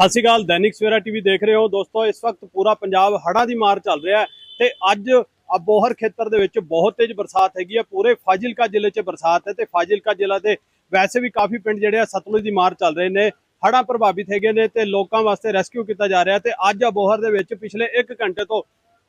ਸਤਿ ਸ਼੍ਰੀ ਅਕਾਲ, ਦੈਨਿਕ ਸਵੇਰਾ ਟੀਵੀ ਦੇਖ ਰਹੇ ਹੋ। ਦੋਸਤੋ, ਇਸ ਵਕਤ ਪੂਰਾ ਪੰਜਾਬ ਹੜ੍ਹਾਂ ਦੀ ਮਾਰ ਚੱਲ ਰਿਹਾ ਹੈ ਤੇ ਅੱਜ ਅਬੋਹਰ ਖੇਤਰ ਦੇ ਵਿੱਚ ਬਹੁਤ ਤੇਜ਼ ਬਰਸਾਤ ਹੈਗੀ ਹੈ। ਪੂਰੇ ਫਾਜ਼ਿਲਕਾ ਜ਼ਿਲ੍ਹੇ 'ਚ ਬਰਸਾਤ ਹੈ ਤੇ ਫਾਜ਼ਿਲਕਾ ਜ਼ਿਲ੍ਹਾ ਦੇ ਵੈਸੇ ਵੀ ਕਾਫੀ ਪਿੰਡ ਜਿਹੜੇ ਆ ਸਤਲੁਜ ਦੀ ਮਾਰ ਚੱਲ ਰਹੇ ਨੇ, ਹੜ੍ਹਾਂ ਪ੍ਰਭਾਵਿਤ ਹੈਗੇ ਨੇ ਤੇ ਲੋਕਾਂ ਵਾਸਤੇ ਰੈਸਕਿਊ ਕੀਤਾ ਜਾ ਰਿਹਾ ਤੇ ਅੱਜ ਅਬੋਹਰ ਦੇ ਵਿੱਚ ਪਿਛਲੇ 1 ਘੰਟੇ ਤੋਂ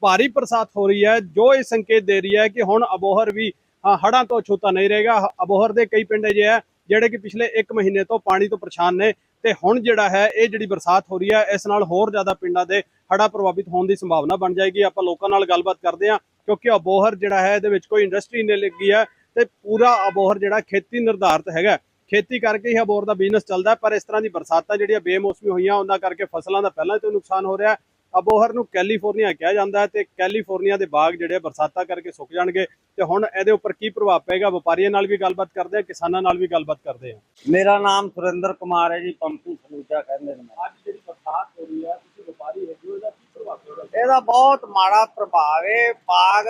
ਭਾਰੀ ਬਰਸਾਤ ਹੋ ਰਹੀ ਹੈ, ਜੋ ਇਹ ਸੰਕੇਤ ਦੇ ਰਹੀ ਹੈ ਕਿ ਹੁਣ ਅਬੋਹਰ ਵੀ ਹੜ੍ਹਾਂ ਤੋਂ ਛੂਤਾ ਨਹੀਂ ਰਹੇਗਾ। ਅਬੋਹਰ ਦੇ ਕਈ ਪਿੰਡ ਅਜਿਹੇ ਹੈ ਜਿਹੜੇ ਕਿ ਪਿਛਲੇ 1 ਮਹੀਨੇ ਤੋਂ ਪਾਣੀ ਤੋਂ ਪਰੇਸ਼ਾਨ ਨੇ। ਤੇ ਹੁਣ ਜਿਹੜਾ ਹੈ, ਇਹ ਜਿਹੜੀ ਬਰਸਾਤ ਹੋ ਰਹੀ ਹੈ, ਇਸ ਨਾਲ ਹੋਰ ਜ਼ਿਆਦਾ ਪਿੰਡਾਂ ਦੇ ਹੜ੍ਹਾਂ ਪ੍ਰਭਾਵਿਤ ਹੋਣ ਦੀ ਸੰਭਾਵਨਾ ਬਣ ਜਾਏਗੀ। ਆਪਾਂ ਲੋਕਾਂ ਨਾਲ ਗੱਲਬਾਤ ਕਰਦੇ ਹਾਂ, ਕਿਉਂਕਿ ਅਬੋਹਰ ਜਿਹੜਾ ਹੈ, ਇਹਦੇ ਵਿੱਚ ਕੋਈ ਇੰਡਸਟਰੀ ਨਹੀਂ ਲੱਗੀ ਹੈ ਤੇ ਪੂਰਾ ਅਬੋਹਰ ਜਿਹੜਾ ਖੇਤੀ ਨਿਰਧਾਰਤ ਹੈਗਾ। ਖੇਤੀ ਕਰਕੇ ਹੀ ਅਬੋਹਰ ਦਾ ਬਿਜ਼ਨਸ ਚੱਲਦਾ ਪਰ ਇਸ ਤਰ੍ਹਾਂ ਦੀ ਬਰਸਾਤਾਂ ਜਿਹੜੀਆਂ ਬੇਮੌਸਮੀ ਹੋਈਆਂ, ਉਹਨਾਂ ਕਰਕੇ ਫਸਲਾਂ ਦਾ ਪਹਿਲਾਂ ਹੀ ਤੋਂ ਨੁਕਸਾਨ ਹੋ ਰਿਹਾ ਅਬੋਹਰ ਨੂੰ ਕੈਲੀਫੋਰਨੀਆ ਕਿਹਾ ਜਾਂਦਾ ਹੈ ਤੇ ਕੈਲੀਫੋਰਨੀਆ ਦੇ ਬਾਗ ਜਿਹੜੇ ਬਰਸਾਤਾਂ ਕਰਕੇ ਸੁੱਕ ਜਾਣਗੇ। ਤੇ ਹੁਣ ਇਹਦੇ ਉੱਪਰ ਕੀ ਪ੍ਰਭਾਵ ਪਏਗਾ? ਵਪਾਰੀਆਂ ਨਾਲ ਵੀ ਗੱਲਬਾਤ ਕਰਦੇ ਆ ਕਿਸਾਨਾਂ ਨਾਲ ਵੀ ਗੱਲਬਾਤ ਕਰਦੇ ਆ। ਮੇਰਾ ਨਾਮ ਸੁਰਿੰਦਰ ਕੁਮਾਰ ਹੈ ਜੀ ਪੰਪੀ ਸਲੂਜਾ ਕਹਿੰਦੇ ਨੇ। ਅੱਜ ਜਿਹੜੀ ਬਰਸਾਤ ਹੋ ਰਹੀ ਹੈ ਤੁਸੀਂ ਵਪਾਰੀ ਹੈਗੇ ਹੋ ਇਹਦਾ ਕੀ ਪ੍ਰਭਾਵ ਪਏਗਾ? ਇਹਦਾ ਬਹੁਤ ਮਾੜਾ ਪ੍ਰਭਾਵ ਹੈ ਬਾਗ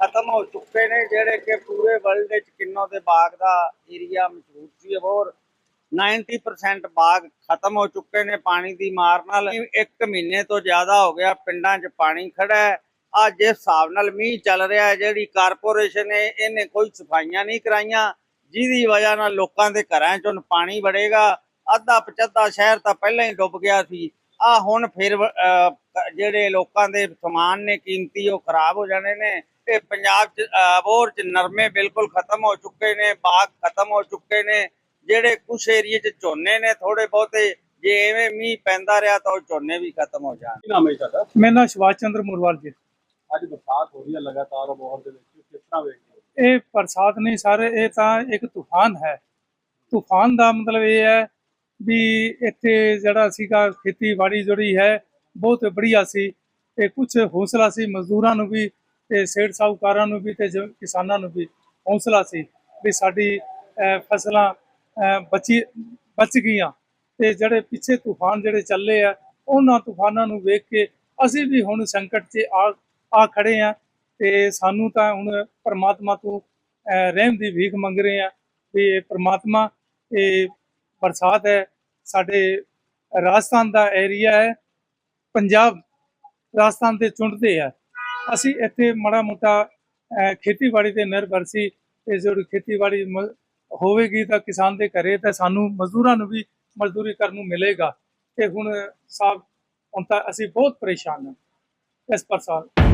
ਖਤਮ ਹੋ ਚੁੱਕੇ ਨੇ ਜਿਹੜੇ ਕਿ ਪੂਰੇ ਵਰਲਡ ਵਿੱਚ ਕਿੰਨੋ ਦੇ ਬਾਗ ਦਾ ਏਰੀਆ ਮਸ਼ਹੂਰ ਸੀ ਹੋਰ 90% ਬਾਗ ਖਤਮ ਹੋ ਚੁੱਕੇ ਨੇ ਪਾਣੀ ਦੀ ਮਾਰ ਨਾਲ। ਇੱਕ ਮਹੀਨੇ ਤੋਂ ਜ਼ਿਆਦਾ ਹੋ ਗਿਆ, ਪਿੰਡਾਂ 'ਚ ਪਾਣੀ ਖੜਾ ਹੈ। ਆ ਜਿਸ ਹਿਸਾਬ ਨਾਲ ਮੀਂਹ ਚੱਲ ਰਿਹਾ ਹੈ, ਜਿਹੜੀ ਕਾਰਪੋਰੇਸ਼ਨ ਹੈ ਇਹਨੇ ਕੋਈ ਸਫਾਈਆਂ ਨਹੀਂ ਕਰਾਈਆਂ, ਜਿਹਦੀ ਵਜ੍ਹਾ ਨਾਲ ਲੋਕਾਂ ਦੇ ਘਰਾਂ 'ਚ ਪਾਣੀ ਵੜੇਗਾ। ਅੱਧਾ ਪਚੱਧਾ ਸ਼ਹਿਰ ਤਾਂ ਪਹਿਲਾਂ ਹੀ ਡੁੱਬ ਗਿਆ ਸੀ। ਆ ਹੁਣ ਫਿਰ ਜਿਹੜੇ ਲੋਕਾਂ ਦੇ ਸਮਾਨ ਨੇ, ਕੀਮਤੀ ਉਹ ਖਰਾਬ ਹੋ ਜਾਣੇ ਨੇ। ਤੇ ਪੰਜਾਬ 'ਚ ਅਬੋਰ 'ਚ ਨਰਮੇ ਬਿਲਕੁਲ ਖਤਮ ਹੋ ਚੁੱਕੇ ਨੇ, ਬਾਗ ਖਤਮ ਹੋ ਚੁੱਕੇ ਨੇ। ਜਿਹੜੇ ਕੁਝ ਏਰੀਏ 'ਚ ਝੋਨੇ ਨੇ ਥੋੜੇ ਬਹੁਤੇ ਜੇ ਐਵੇਂ ਮੀਂਹ ਪੈਂਦਾ ਰਿਹਾ ਤਾਂ ਉਹ ਝੋਨੇ ਵੀ ਖਤਮ ਹੋ ਜਾਣ। ਕੀ ਨਾਮ ਹੈ ਤੁਹਾਡਾ? ਮੇਰਾ ਨਾਮ ਸੁਭਾਸ਼ ਚੰਦਰ ਮੁਰਵਾਲ ਜੀ। ਅੱਜ ਬਰਸਾਤ ਹੋ ਰਹੀ ਹੈ ਲਗਾਤਾਰ ਅਬੋਹਰ ਦੇ ਵਿੱਚ ਕਿਸ ਤਰ੍ਹਾਂ ਵੇਖਦੇ ਇਹ ਬਰਸਾਤ ਨਹੀਂ ਸਰ ਇਹ ਤਾਂ ਇੱਕ ਤੂਫਾਨ ਹੈ। ਤੂਫਾਨ ਦਾ ਮਤਲਬ ਇਹ ਹੈ ਵੀ ਇੱਥੇ ਜਿਹੜਾ ਸੀਗਾ ਖੇਤੀਬਾੜੀ ਜਿਹੜੀ ਹੈ ਬਹੁਤ ਬੜੀਆ ਸੀ। ਤੇ ਕੁਝ ਹੌਸਲਾ ਸੀ ਮਜ਼ਦੂਰਾਂ ਨੂੰ ਵੀ ਤੇ ਸੇਠ ਸਾਹੂਕਾਰਾਂ ਨੂੰ ਵੀ ਤੇ ਕਿਸਾਨਾਂ ਨੂੰ ਵੀ ਹੌਸਲਾ ਸੀ ਵੀ ਸਾਡੀ ਫਸਲਾਂ ਬਚੀ ਬਚ ਗਈਆਂ। ਤੇ ਜਿਹੜੇ ਪਿੱਛੇ ਤੂਫਾਨ ਜਿਹੜੇ ਚੱਲੇ ਆ, ਉਹਨਾਂ ਤੂਫਾਨਾਂ ਨੂੰ ਵੇਖ ਕੇ ਅਸੀਂ ਵੀ ਹੁਣ ਸੰਕਟ 'ਚ ਆ ਆ ਖੜੇ ਆ। ਤੇ ਸਾਨੂੰ ਤਾਂ ਹੁਣ ਪਰਮਾਤਮਾ ਤੋਂ ਰਹਿਮ ਦੀ ਭੀਖ ਮੰਗ ਰਹੇ ਆ ਵੀ ਪਰਮਾਤਮਾ, ਇਹ ਬਰਸਾਤ ਹੈ, ਸਾਡੇ ਰਾਜਸਥਾਨ ਦਾ ਏਰੀਆ ਹੈ, ਪੰਜਾਬ ਰਾਜਸਥਾਨ ਦੇ ਚੁੰਡਦੇ ਆ। ਅਸੀਂ ਇੱਥੇ ਮਾੜਾ ਮੋਟਾ ਖੇਤੀਬਾੜੀ ਤੇ ਨਿਰਭਰ ਸੀ, ਤੇ ਜਿਹੜੀ ਖੇਤੀਬਾੜੀ ਹੋਵੇਗੀ ਤਾਂ ਕਿਸਾਨ ਦੇ ਘਰੇ, ਤਾਂ ਸਾਨੂੰ ਮਜ਼ਦੂਰਾਂ ਨੂੰ ਵੀ ਮਜ਼ਦੂਰੀ ਕਰਨ ਨੂੰ ਮਿਲੇਗਾ। ਤੇ ਹੁਣ ਸਾਹਿਬ ਹੁਣ ਤਾਂ ਅਸੀਂ ਬਹੁਤ ਪਰੇਸ਼ਾਨ ਹਾਂ ਇਸ ਬਰਸਾਤ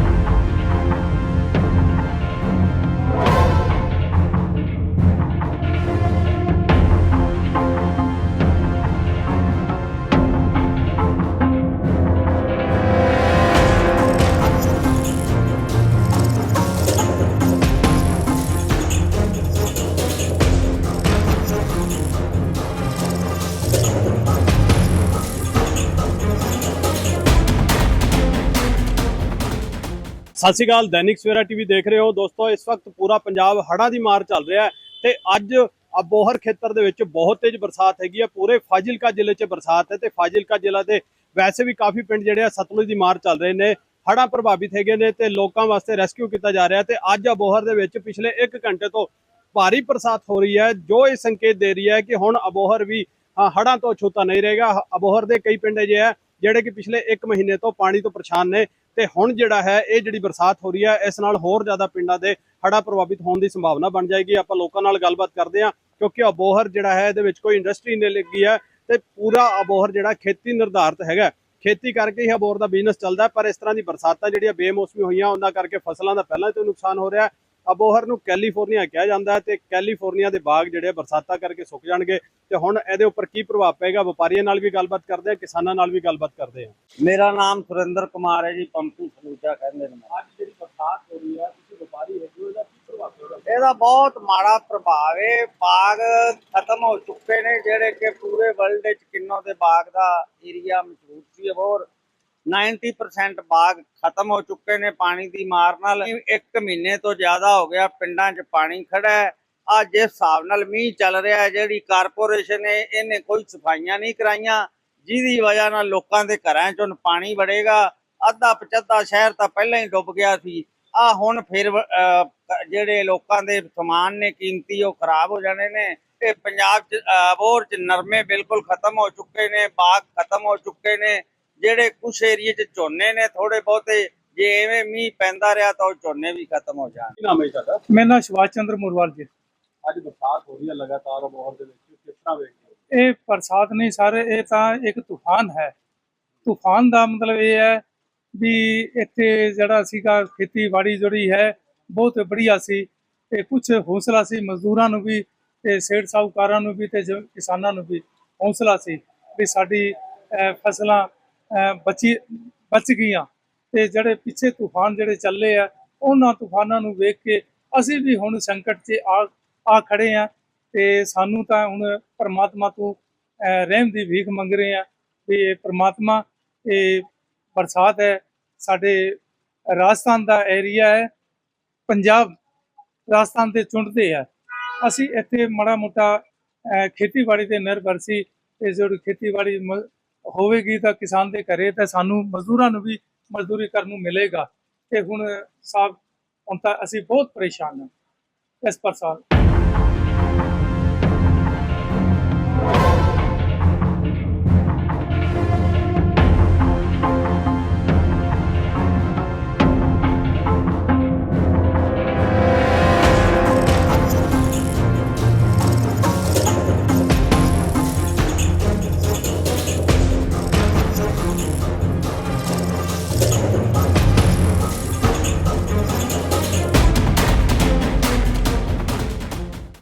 ਸਤਿ ਸ਼੍ਰੀ ਅਕਾਲ, ਦੈਨਿਕ ਸਵੇਰਾ ਟੀਵੀ ਦੇਖ ਰਹੇ ਹੋ। ਦੋਸਤੋ, ਇਸ ਵਕਤ ਪੂਰਾ ਪੰਜਾਬ ਹੜ੍ਹਾਂ ਦੀ ਮਾਰ ਚੱਲ ਰਿਹਾ ਹੈ ਤੇ ਅੱਜ ਅਬੋਹਰ ਖੇਤਰ ਦੇ ਵਿੱਚ ਬਹੁਤ ਤੇਜ਼ ਬਰਸਾਤ ਹੈਗੀ ਹੈ ਪੂਰੇ ਫਾਜ਼ਿਲਕਾ ਜ਼ਿਲ੍ਹੇ 'ਚ ਬਰਸਾਤ ਹੈ ਤੇ ਫਾਜ਼ਿਲਕਾ ਜ਼ਿਲ੍ਹਾ ਦੇ ਵੈਸੇ ਵੀ ਕਾਫੀ ਪਿੰਡ ਜਿਹੜੇ ਆ ਸਤਲੁਜ ਦੀ ਮਾਰ ਚੱਲ ਰਹੇ ਨੇ, ਹੜ੍ਹਾਂ ਪ੍ਰਭਾਵਿਤ ਹੈਗੇ ਨੇ ਤੇ ਲੋਕਾਂ ਵਾਸਤੇ ਰੈਸਕਿਊ ਕੀਤਾ ਜਾ ਰਿਹਾ ਤੇ ਅੱਜ ਅਬੋਹਰ ਦੇ ਵਿੱਚ ਪਿਛਲੇ 1 ਘੰਟੇ ਤੋਂ ਭਾਰੀ ਬਰਸਾਤ ਹੋ ਰਹੀ ਹੈ, ਜੋ ਇਹ ਸੰਕੇਤ ਦੇ ਰਹੀ ਹੈ ਕਿ ਹੁਣ ਅਬੋਹਰ ਵੀ ਹੜ੍ਹਾਂ ਤੋਂ ਛੂਤਾ ਨਹੀਂ ਰਹੇਗਾ। ਅਬੋਹਰ ਦੇ ਕਈ ਪਿੰਡ ਅਜਿਹੇ ਹੈ ਜਿਹੜੇ ਕਿ ਪਿਛਲੇ 1 ਮਹੀਨੇ ਤੋਂ ਪਾਣੀ ਤੋਂ ਪਰੇਸ਼ਾਨ ਨੇ। ਤੇ ਹੁਣ ਜਿਹੜਾ ਹੈ, ਇਹ ਜਿਹੜੀ ਬਰਸਾਤ ਹੋ ਰਹੀ ਹੈ, ਇਸ ਨਾਲ ਹੋਰ ਜ਼ਿਆਦਾ ਪਿੰਡਾਂ ਦੇ ਹੜ੍ਹਾਂ ਪ੍ਰਭਾਵਿਤ ਹੋਣ ਦੀ ਸੰਭਾਵਨਾ ਬਣ ਜਾਏਗੀ। ਆਪਾਂ ਲੋਕਾਂ ਨਾਲ ਗੱਲਬਾਤ ਕਰਦੇ ਹਾਂ, ਕਿਉਂਕਿ ਅਬੋਹਰ ਜਿਹੜਾ ਹੈ, ਇਹਦੇ ਵਿੱਚ ਕੋਈ ਇੰਡਸਟਰੀ ਨਹੀਂ ਲੱਗੀ ਹੈ ਤੇ ਪੂਰਾ ਅਬੋਹਰ ਜਿਹੜਾ ਖੇਤੀ ਨਿਰਧਾਰਤ ਹੈਗਾ ਖੇਤੀ ਕਰਕੇ ਹੀ ਅਬੋਹਰ ਦਾ ਬਿਜ਼ਨਸ ਚੱਲਦਾ ਪਰ ਇਸ ਤਰ੍ਹਾਂ ਦੀ ਬਰਸਾਤਾਂ ਜਿਹੜੀਆਂ ਬੇਮੌਸਮੀ ਹੋਈਆਂ, ਉਹਨਾਂ ਕਰਕੇ ਫਸਲਾਂ ਦਾ ਪਹਿਲਾਂ ਤੋਂ ਨੁਕਸਾਨ ਹੋ ਰਿਹਾ ਅਬੋਹਰ ਨੂੰ ਕੈਲੀਫੋਰਨੀਆ ਕਿਹਾ ਜਾਂਦਾ ਹੈ ਤੇ ਕੈਲੀਫੋਰਨੀਆ ਦੇ ਬਾਗ ਜਿਹੜੇ ਬਰਸਾਤਾਂ ਕਰਕੇ ਸੁੱਕ ਜਾਣਗੇ ਤੇ ਹੁਣ ਇਹਦੇ ਉੱਪਰ ਕੀ ਪ੍ਰਭਾਵ ਪਏਗਾ? ਵਪਾਰੀਆਂ ਨਾਲ ਵੀ ਗੱਲਬਾਤ ਕਰਦੇ ਆ ਕਿਸਾਨਾਂ ਨਾਲ ਵੀ ਗੱਲਬਾਤ ਕਰਦੇ ਆ। ਮੇਰਾ ਨਾਮ ਸੁਰਿੰਦਰ ਕੁਮਾਰ ਹੈ ਜੀ ਪੰਪੀ ਸਲੂਜਾ ਕਹਿੰਦੇ ਨੇ। ਅੱਜ ਜਿਹੜੀ ਬਰਸਾਤ ਹੋ ਰਹੀ ਹੈ ਤੁਸੀਂ ਵਪਾਰੀ ਹੈਗੇ ਹੋ ਇਹਦਾ ਕੀ ਪ੍ਰਭਾਵ ਪਏਗਾ? ਇਹਦਾ ਬਹੁਤ ਮਾੜਾ ਪ੍ਰਭਾਵ ਹੈ ਬਾਗ ਖਤਮ ਹੋ ਚੁੱਕੇ ਨੇ ਜਿਹੜੇ ਕਿ ਪੂਰੇ ਵਰਲਡ ਵਿੱਚ ਕਿੰਨੋ ਦੇ ਬਾਗ ਦਾ ਏਰੀਆ ਮਸ਼ਹੂਰ ਸੀ ਹੋਰ 90% ਬਾਗ ਖਤਮ ਹੋ ਚੁੱਕੇ ਨੇ, ਪਾਣੀ ਦੀ ਮਾਰ ਨਾਲ ਇੱਕ ਮਹੀਨੇ ਤੋਂ ਜ਼ਿਆਦਾ ਹੋ ਗਿਆ, ਪਿੰਡਾਂ 'ਚ ਪਾਣੀ ਖੜਾ ਹੈ। ਆ ਜਿਸ ਹਿਸਾਬ ਨਾਲ ਮੀਂਹ ਚੱਲ ਰਿਹਾ ਹੈ, ਜਿਹੜੀ ਕਾਰਪੋਰੇਸ਼ਨ ਹੈ ਇਹਨੇ ਕੋਈ ਸਫਾਈਆਂ ਨਹੀਂ ਕਰਾਈਆਂ, ਜਿਹਦੀ ਵਜ੍ਹਾ ਨਾਲ ਲੋਕਾਂ ਦੇ ਘਰਾਂ 'ਚ ਪਾਣੀ ਵੜੇਗਾ, ਅੱਧਾ ਪਚੱਧਾ ਸ਼ਹਿਰ ਤਾਂ ਪਹਿਲਾਂ ਹੀ ਡੁੱਬ ਗਿਆ ਸੀ। ਆ ਹੁਣ ਫਿਰ ਜਿਹੜੇ ਲੋਕਾਂ ਦੇ ਸਮਾਨ ਨੇ, ਕੀਮਤੀ ਉਹ ਖਰਾਬ ਹੋ ਜਾਣੇ ਨੇ, ਤੇ ਪੰਜਾਬ ਚ ਅਬੋਰ ਚ ਨਰਮੇ ਬਿਲਕੁਲ ਖਤਮ ਹੋ ਚੁੱਕੇ ਨੇ, ਬਾਗ ਖਤਮ ਹੋ ਚੁੱਕੇ ਨੇ। ਜਿਹੜੇ ਕੁਝ ਏਰੀਏ ਚ ਝੋਨੇ ਨੇ ਥੋੜੇ ਬਹੁਤੇ ਜੇ ਐਵੇਂ ਮੀਂਹ ਪੈਂਦਾ ਰਿਹਾ ਤਾਂ ਉਹ ਝੋਨੇ ਵੀ ਖਤਮ ਹੋ ਜਾਣ। ਕੀ ਨਾਮ ਹੈ ਤੁਹਾਡਾ? ਮੇਰਾ ਨਾਮ ਸੁਭਾਸ਼ ਚੰਦਰ ਮੁਰਵਾਲ ਜੀ। ਅੱਜ ਬਰਸਾਤ ਹੋ ਰਹੀ ਹੈ ਲਗਾਤਾਰ ਅਬੋਹਰ ਦੇ ਵਿੱਚ ਕਿਸ ਤਰ੍ਹਾਂ ਵੇਖਦੇ ਹੋ? ਇਹ ਬਰਸਾਤ ਨਹੀਂ ਸਾਰੇ ਇਹ ਤਾਂ ਇੱਕ ਤੂਫਾਨ ਹੈ। ਤੂਫਾਨ ਦਾ ਮਤਲਬ ਇਹ ਹੈ ਵੀ ਇੱਥੇ ਜਿਹੜਾ ਸੀਗਾ ਖੇਤੀਬਾੜੀ ਜਿਹੜੀ ਹੈ ਬਹੁਤ ਵਧੀਆ ਸੀ। ਤੇ ਕੁਝ ਹੌਸਲਾ ਸੀ ਮਜ਼ਦੂਰਾਂ ਨੂੰ ਵੀ ਤੇ ਸੇਠ ਸਾਹੂਕਾਰਾਂ ਨੂੰ ਵੀ ਤੇ ਕਿਸਾਨਾਂ ਨੂੰ ਵੀ ਹੌਸਲਾ ਸੀ ਵੀ ਸਾਡੀ ਫਸਲਾਂ ਬਚੀ ਬਚ ਗਈਆਂ। ਤੇ ਜਿਹੜੇ ਪਿੱਛੇ ਤੂਫਾਨ ਜਿਹੜੇ ਚੱਲੇ ਆ, ਉਹਨਾਂ ਤੂਫਾਨਾਂ ਨੂੰ ਵੇਖ ਕੇ ਅਸੀਂ ਵੀ ਹੁਣ ਸੰਕਟ 'ਚ ਆ ਆ ਖੜੇ ਆ। ਤੇ ਸਾਨੂੰ ਤਾਂ ਹੁਣ ਪਰਮਾਤਮਾ ਤੋਂ ਰਹਿਮ ਦੀ ਭੀਖ ਮੰਗ ਰਹੇ ਆ ਵੀ ਇਹ ਪਰਮਾਤਮਾ, ਇਹ ਬਰਸਾਤ ਹੈ। ਸਾਡੇ ਰਾਜਸਥਾਨ ਦਾ ਏਰੀਆ ਹੈ। ਪੰਜਾਬ ਰਾਜਸਥਾਨ ਦੇ ਚੁੰਡਦੇ ਆ। ਅਸੀਂ ਇੱਥੇ ਮਾੜਾ ਮੋਟਾ ਖੇਤੀਬਾੜੀ ਤੇ ਨਿਰਭਰ ਸੀ। ਤੇ ਜਿਹੜੀ ਖੇਤੀਬਾੜੀ ਹੋਵੇਗੀ ਤਾਂ ਕਿਸਾਨ ਦੇ ਘਰੇ ਤਾਂ ਸਾਨੂੰ ਮਜ਼ਦੂਰਾਂ ਨੂੰ ਵੀ ਮਜ਼ਦੂਰੀ ਕਰਨ ਨੂੰ ਮਿਲੇਗਾ। ਤੇ ਹੁਣ ਸਾਹਿਬ ਹੁਣ ਤਾਂ ਅਸੀਂ ਬਹੁਤ ਪਰੇਸ਼ਾਨ ਹਾਂ ਇਸ ਬਰਸਾਤ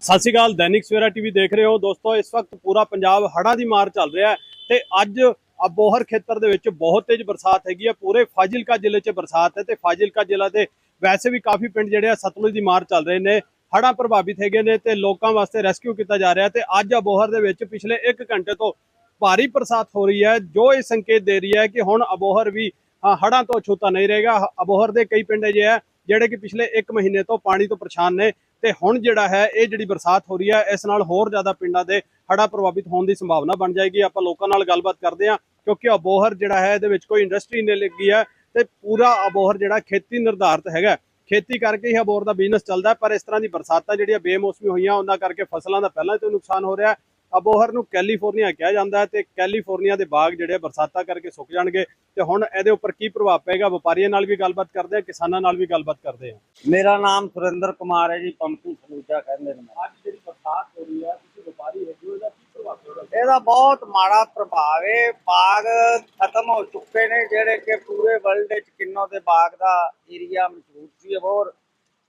ਸਤਿ ਸ਼੍ਰੀ ਅਕਾਲ, ਦੈਨਿਕ ਸਵੇਰਾ ਟੀਵੀ ਦੇਖ ਰਹੇ ਹੋ। ਦੋਸਤੋ, ਇਸ ਵਕਤ ਪੂਰਾ ਪੰਜਾਬ ਹੜ੍ਹਾਂ ਦੀ ਮਾਰ ਚੱਲ ਰਿਹਾ ਹੈ ਤੇ ਅੱਜ ਅਬੋਹਰ ਖੇਤਰ ਦੇ ਵਿੱਚ ਬਹੁਤ ਤੇਜ਼ ਬਰਸਾਤ ਹੈਗੀ ਹੈ। ਪੂਰੇ ਫਾਜ਼ਿਲਕਾ ਜ਼ਿਲ੍ਹੇ 'ਚ ਬਰਸਾਤ ਹੈ ਤੇ ਫਾਜ਼ਿਲਕਾ ਜ਼ਿਲ੍ਹਾ ਦੇ ਵੈਸੇ ਵੀ ਕਾਫੀ ਪਿੰਡ ਜਿਹੜੇ ਆ ਸਤਲੁਜ ਦੀ ਮਾਰ ਚੱਲ ਰਹੇ ਨੇ, ਹੜ੍ਹਾਂ ਪ੍ਰਭਾਵਿਤ ਹੈਗੇ ਨੇ ਤੇ ਲੋਕਾਂ ਵਾਸਤੇ ਰੈਸਕਿਊ ਕੀਤਾ ਜਾ ਰਿਹਾ ਤੇ ਅੱਜ ਅਬੋਹਰ ਦੇ ਵਿੱਚ ਪਿਛਲੇ 1 ਘੰਟੇ ਤੋਂ ਭਾਰੀ ਬਰਸਾਤ ਹੋ ਰਹੀ ਹੈ। ਜੋ ਇਹ ਸੰਕੇਤ ਦੇ ਰਹੀ ਹੈ ਕਿ ਹੁਣ ਅਬੋਹਰ ਵੀ ਹੜ੍ਹਾਂ ਤੋਂ ਛੂਤਾ ਨਹੀਂ ਰਹੇਗਾ। ਅਬੋਹਰ ਦੇ ਕਈ ਪਿੰਡ ਅਜਿਹੇ ਹੈ ਜਿਹੜੇ ਕਿ ਪਿਛਲੇ 1 ਮਹੀਨੇ ਤੋਂ ਪਾਣੀ ਤੋਂ ਪਰੇਸ਼ਾਨ ਨੇ। ਤੇ ਹੁਣ ਜਿਹੜਾ ਹੈ, ਇਹ ਜਿਹੜੀ ਬਰਸਾਤ ਹੋ ਰਹੀ ਹੈ, ਇਸ ਨਾਲ ਹੋਰ ਜ਼ਿਆਦਾ ਪਿੰਡਾਂ ਦੇ ਹੜ੍ਹਾਂ ਪ੍ਰਭਾਵਿਤ ਹੋਣ ਦੀ ਸੰਭਾਵਨਾ ਬਣ ਜਾਏਗੀ। ਆਪਾਂ ਲੋਕਾਂ ਨਾਲ ਗੱਲਬਾਤ ਕਰਦੇ ਹਾਂ, ਕਿਉਂਕਿ ਅਬੋਹਰ ਜਿਹੜਾ ਹੈ, ਇਹਦੇ ਵਿੱਚ ਕੋਈ ਇੰਡਸਟਰੀ ਨਹੀਂ ਲੱਗੀ ਹੈ ਤੇ ਪੂਰਾ ਅਬੋਹਰ ਜਿਹੜਾ ਖੇਤੀ ਨਿਰਧਾਰਿਤ ਹੈਗਾ ਖੇਤੀ ਕਰਕੇ ਹੀ ਅਬੋਹਰ ਦਾ ਬਿਜ਼ਨਸ ਚੱਲਦਾ ਪਰ ਇਸ ਤਰ੍ਹਾਂ ਦੀ ਬਰਸਾਤਾਂ ਜਿਹੜੀਆਂ ਬੇਮੌਸਮੀ ਹੋਈਆਂ, ਉਹਨਾਂ ਕਰਕੇ ਫਸਲਾਂ ਦਾ ਪਹਿਲਾਂ ਤੋਂ ਨੁਕਸਾਨ ਹੋ ਰਿਹਾ ਅਬੋਹਰ ਨੂੰ ਕੈਲੀਫੋਰਨੀਆ ਕਿਹਾ ਜਾਂਦਾ ਹੈ ਤੇ ਕੈਲੀਫੋਰਨੀਆ ਦੇ ਬਾਗ ਜਿਹੜੇ ਬਰਸਾਤਾਂ ਕਰਕੇ ਸੁੱਕ ਜਾਣਗੇ ਤੇ ਹੁਣ ਇਹਦੇ ਉੱਪਰ ਕੀ ਪ੍ਰਭਾਵ ਪਏਗਾ? ਵਪਾਰੀਆਂ ਨਾਲ ਵੀ ਗੱਲਬਾਤ ਕਰਦੇ ਆ ਕਿਸਾਨਾਂ ਨਾਲ ਵੀ ਗੱਲਬਾਤ ਕਰਦੇ ਆ। ਮੇਰਾ ਨਾਮ ਸੁਰਿੰਦਰ ਕੁਮਾਰ ਹੈ ਜੀ ਪੰਪੀ ਸਲੂਜਾ ਕਹਿੰਦੇ ਨੇ। ਅੱਜ ਜਿਹੜੀ ਬਰਸਾਤ ਹੋ ਰਹੀ ਹੈ ਤੁਸੀਂ ਵਪਾਰੀ ਹੈਗੇ ਹੋ ਇਹਦਾ ਕੀ ਪ੍ਰਭਾਵ ਪਏਗਾ? ਇਹਦਾ ਬਹੁਤ ਮਾੜਾ ਪ੍ਰਭਾਵ ਹੈ ਬਾਗ ਖਤਮ ਹੋ ਚੁੱਕੇ ਨੇ ਜਿਹੜੇ ਕਿ ਪੂਰੇ ਵਰਲਡ ਵਿੱਚ ਕਿੰਨੋ ਦੇ ਬਾਗ ਦਾ ਏਰੀਆ ਮਸ਼ਹੂਰ ਸੀ ਹੋਰ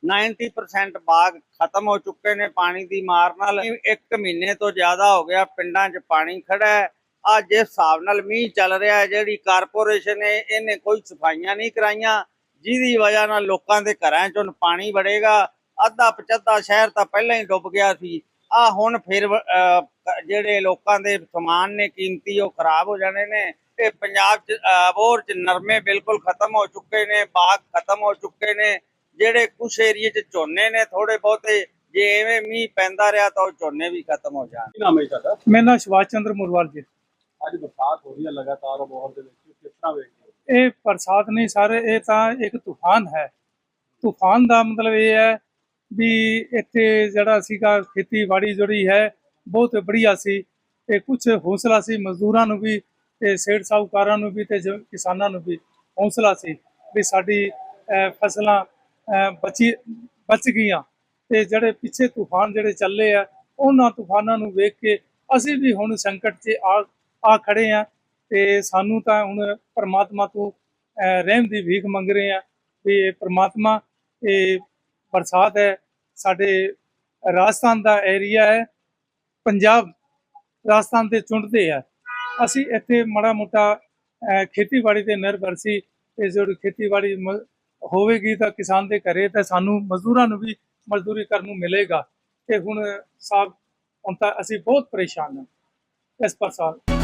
90% ਬਾਗ ਖਤਮ ਹੋ ਚੁੱਕੇ ਨੇ ਪਾਣੀ ਦੀ ਮਾਰ ਨਾਲ। ਇੱਕ ਮਹੀਨੇ ਤੋਂ ਜ਼ਿਆਦਾ ਹੋ ਗਿਆ, ਪਿੰਡਾਂ 'ਚ ਪਾਣੀ ਖੜਾ ਹੈ। ਆ ਜਿਸ ਹਿਸਾਬ ਨਾਲ ਮੀਂਹ ਚੱਲ ਰਿਹਾ ਹੈ, ਜਿਹੜੀ ਕਾਰਪੋਰੇਸ਼ਨ ਹੈ ਇਹਨੇ ਕੋਈ ਸਫਾਈਆਂ ਨਹੀਂ ਕਰਾਈਆਂ, ਜਿਹਦੀ ਵਜ੍ਹਾ ਨਾਲ ਲੋਕਾਂ ਦੇ ਘਰਾਂ 'ਚੋਂ ਪਾਣੀ ਵੜੇਗਾ। ਅੱਧਾ ਪਚੱਧਾ ਸ਼ਹਿਰ ਤਾਂ ਪਹਿਲਾਂ ਹੀ ਡੁੱਬ ਗਿਆ ਸੀ। ਆ ਹੁਣ ਫਿਰ ਜਿਹੜੇ ਲੋਕਾਂ ਦੇ ਸਮਾਨ ਨੇ, ਕੀਮਤੀ ਉਹ ਖਰਾਬ ਹੋ ਜਾਣੇ ਨੇ। ਤੇ ਪੰਜਾਬ ਚ ਅਬੋਰ ਚ ਨਰਮੇ ਬਿਲਕੁਲ ਖਤਮ ਹੋ ਚੁੱਕੇ ਨੇ, ਬਾਗ ਖਤਮ ਹੋ ਚੁੱਕੇ ਨੇ। ਜਿਹੜੇ ਕੁਝ ਏਰੀਏ ਚ ਝੋਨੇ ਨੇ ਥੋੜੇ ਬਹੁਤੇ ਜੇ ਐਵੇਂ ਮੀਂਹ ਪੈਂਦਾ ਰਿਹਾ ਤਾਂ ਉਹ ਝੋਨੇ ਵੀ ਖਤਮ ਹੋ ਜਾਣ। ਕੀ ਨਾਮ ਹੈ ਤੁਹਾਡਾ? ਮੇਰਾ ਨਾਮ ਸੁਭਾਸ਼ ਚੰਦਰ ਮੁਰਵਾਲ ਜੀ। ਅੱਜ ਬਰਸਾਤ ਹੋ ਰਹੀ ਹੈ ਲਗਾਤਾਰ ਅਬੋਹਰ ਦੇ ਵਿੱਚ ਕਿਸ ਤਰ੍ਹਾਂ ਵੇਖਦੇ ਹੋ? ਇਹ ਬਰਸਾਤ ਨਹੀਂ ਸਾਰੇ ਇਹ ਤਾਂ ਇੱਕ ਤੂਫਾਨ ਹੈ। ਤੂਫਾਨ ਦਾ ਮਤਲਬ ਇਹ ਹੈ ਵੀ ਇੱਥੇ ਜਿਹੜਾ ਸੀਗਾ ਖੇਤੀਬਾੜੀ ਜਿਹੜੀ ਹੈ ਬਹੁਤ ਵਧੀਆ ਸੀ। ਤੇ ਕੁਝ ਹੌਸਲਾ ਸੀ ਮਜ਼ਦੂਰਾਂ ਨੂੰ ਵੀ ਤੇ ਸੇਠ ਸਾਹੂਕਾਰਾਂ ਨੂੰ ਵੀ ਤੇ ਕਿਸਾਨਾਂ ਨੂੰ ਵੀ ਹੌਸਲਾ ਸੀ ਵੀ ਸਾਡੀ ਫਸਲਾਂ ਬਚੀ ਬਚ ਗਈਆਂ। ਤੇ ਜਿਹੜੇ ਪਿੱਛੇ ਤੂਫਾਨ ਜਿਹੜੇ ਚੱਲੇ ਆ, ਉਹਨਾਂ ਤੂਫਾਨਾਂ ਨੂੰ ਵੇਖ ਕੇ ਅਸੀਂ ਵੀ ਹੁਣ ਸੰਕਟ 'ਚ ਆ ਆ ਖੜੇ ਆ। ਤੇ ਸਾਨੂੰ ਤਾਂ ਹੁਣ ਪਰਮਾਤਮਾ ਤੋਂ ਰਹਿਮ ਦੀ ਭੀਖ ਮੰਗ ਰਹੇ ਆ ਵੀ ਪਰਮਾਤਮਾ, ਇਹ ਬਰਸਾਤ ਹੈ। ਸਾਡੇ ਰਾਜਸਥਾਨ ਦਾ ਏਰੀਆ ਹੈ। ਪੰਜਾਬ ਰਾਜਸਥਾਨ ਦੇ ਚੁੰਡਦੇ ਆ। ਅਸੀਂ ਇੱਥੇ ਮਾੜਾ ਮੋਟਾ ਖੇਤੀਬਾੜੀ ਤੇ ਨਿਰਭਰ ਸੀ। ਤੇ ਜਿਹੜੀ ਖੇਤੀਬਾੜੀ ਹੋਵੇਗੀ ਤਾਂ ਕਿਸਾਨ ਦੇ ਘਰੇ, ਤਾਂ ਸਾਨੂੰ ਮਜ਼ਦੂਰਾਂ ਨੂੰ ਵੀ ਮਜ਼ਦੂਰੀ ਕਰਨ ਨੂੰ ਮਿਲੇਗਾ। ਤੇ ਹੁਣ ਸਾਹਿਬ ਹੁਣ ਤਾਂ ਅਸੀਂ ਬਹੁਤ ਪਰੇਸ਼ਾਨ ਹਾਂ ਇਸ ਬਰਸਾਤ